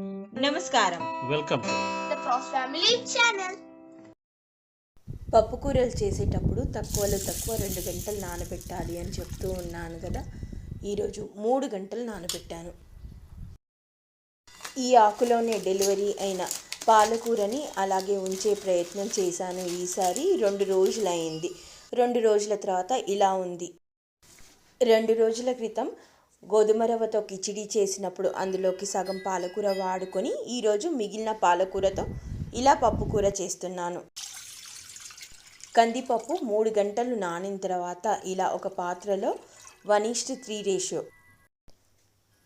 నమస్కారం. Welcome. To the Frost Family channel. పప్పు కూరలు చేసేటప్పుడు తక్కువలో తక్కువ రెండు గంటలు నానబెట్టాలి అని చెప్తూ ఉన్నాను కదా. ఈరోజు మూడు గంటలు నానబెట్టాను. ఈ ఆకులోనే డెలివరీ అయిన పాలకూరని అలాగే ఉంచే ప్రయత్నం చేశాను. ఈసారి రెండు రోజులు అయింది రెండు రోజుల తర్వాత ఇలా ఉంది. రెండు రోజుల క్రితం గోధుమ రవ్వతో కిచిడి చేసినప్పుడు అందులోకి సగం పాలకూర వాడుకొని ఈరోజు మిగిలిన పాలకూరతో ఇలా పప్పుకూర చేస్తున్నాను. కందిపప్పు మూడు గంటలు నానిన తర్వాత ఇలా ఒక పాత్రలో one is to three ratio.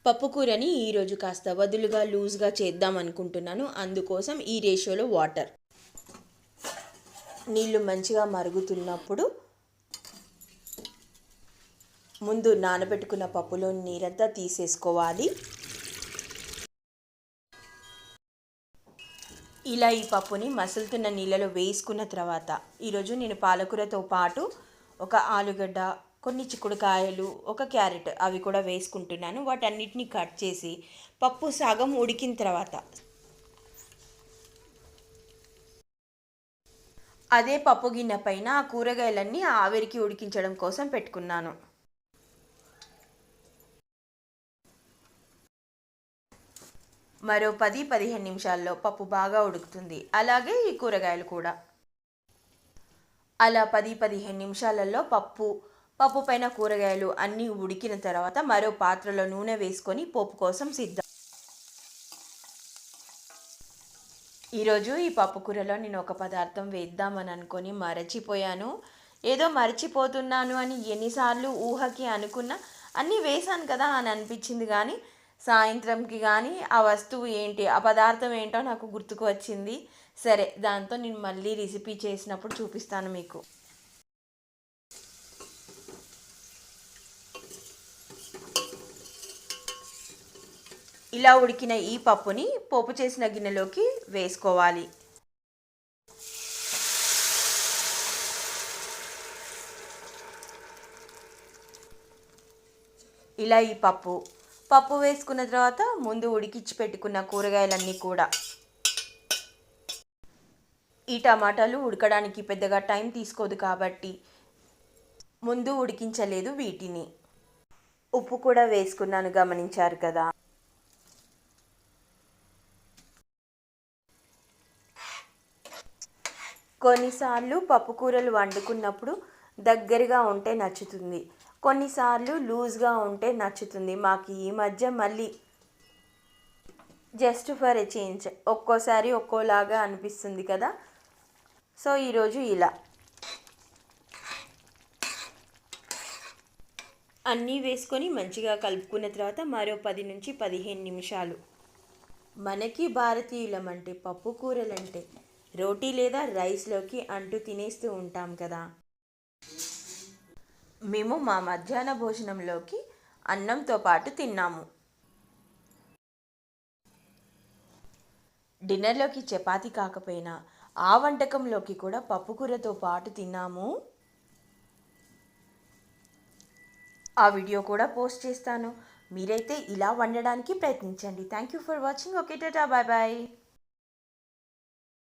పప్పుకూరని ఈరోజు కాస్త వదులుగా లూజ్గా చేద్దాం అనుకుంటున్నాను. అందుకోసం ఈ రేషియోలో వాటర్. నీళ్ళు మంచిగా మరుగుతున్నప్పుడు ముందు నానబెట్టుకున్న పప్పులో నీరంతా తీసేసుకోవాలి. ఇలా ఈ పప్పుని మసులుతున్న నీళ్ళలో వేసుకున్న తర్వాత ఈరోజు నేను పాలకూరతో పాటు ఒక ఆలుగడ్డ కొన్ని చిక్కుడుకాయలు ఒక క్యారెట్ అవి కూడా వేసుకుంటున్నాను. వాటన్నిటిని కట్ చేసి పప్పు సగం ఉడికిన తర్వాత అదే పప్పు గిన్నె పైన ఆ కూరగాయలన్నీ ఆవిరికి ఉడికించడం కోసం పెట్టుకున్నాను. మరో పది పదిహేను నిమిషాల్లో పప్పు బాగా ఉడుకుతుంది. అలాగే ఈ కూరగాయలు కూడా. అలా పది పదిహేను నిమిషాలలో పప్పు పప్పు పైన కూరగాయలు అన్నీ ఉడికిన తర్వాత మరో పాత్రలో నూనె వేసుకొని పోపు కోసం సిద్ధం. ఈరోజు ఈ పప్పు కూరలో నేను ఒక పదార్థం వేద్దామని అనుకొని మరచిపోయాను. ఏదో మరచిపోతున్నాను అని ఎన్నిసార్లు ఊహకి అనుకున్నా అన్నీ వేశాను కదా అని అనిపించింది కానీ సాయంత్రంకి కానీ ఆ వస్తువు ఏంటి ఆ పదార్థం ఏంటో నాకు గుర్తుకు వచ్చింది. సరే దాంతో నేను మళ్ళీ రెసిపీ చేసినప్పుడు చూపిస్తాను మీకు. ఇలా ఉడికిన ఈ పప్పుని పోపు చేసిన గిన్నెలోకి వేసుకోవాలి. ఇలా ఈ పప్పు పప్పు వేసుకున్న తర్వాత ముందు ఉడికించి పెట్టుకున్న కూరగాయలన్నీ కూడా. ఈ టమాటాలు ఉడకడానికి పెద్దగా టైం తీసుకోదు కాబట్టి ముందు ఉడికించలేదు వీటిని. ఉప్పు కూడా వేసుకున్నాను గమనించారు కదా. కొన్నిసార్లు పప్పు కూరలు వండుకున్నప్పుడు దగ్గరగా ఉంటే నచ్చుతుంది. కొన్నిసార్లు లూజ్గా ఉంటే నచ్చుతుంది. మాకు ఈ మధ్య మళ్ళీ జస్ట్ ఫర్ ఎ చేంజ్ ఒక్కోసారి ఒక్కోలాగా అనిపిస్తుంది కదా? సో ఈరోజు ఇలా. అన్నీ వేసుకొని మంచిగా కలుపుకున్న తర్వాత మరో పది నుంచి పదిహేను నిమిషాలు. మనకి భారతీయులం అంటే పప్పు కూరలంటే రోటీ లేదా రైస్లోకి అంటూ తినేస్తూ ఉంటాం కదా? మేము మా మధ్యాహ్న భోజనంలోకి అన్నంతో పాటు తిన్నాము. డిన్నర్లోకి చపాతి కాకపోయినా ఆ వంటకంలోకి కూడా పప్పుకూరతో పాటు తిన్నాము. ఆ వీడియో కూడా పోస్ట్ చేస్తాను. మీరైతే ఇలా వండడానికి ప్రయత్నించండి. Thank you for watching okay tata bye bye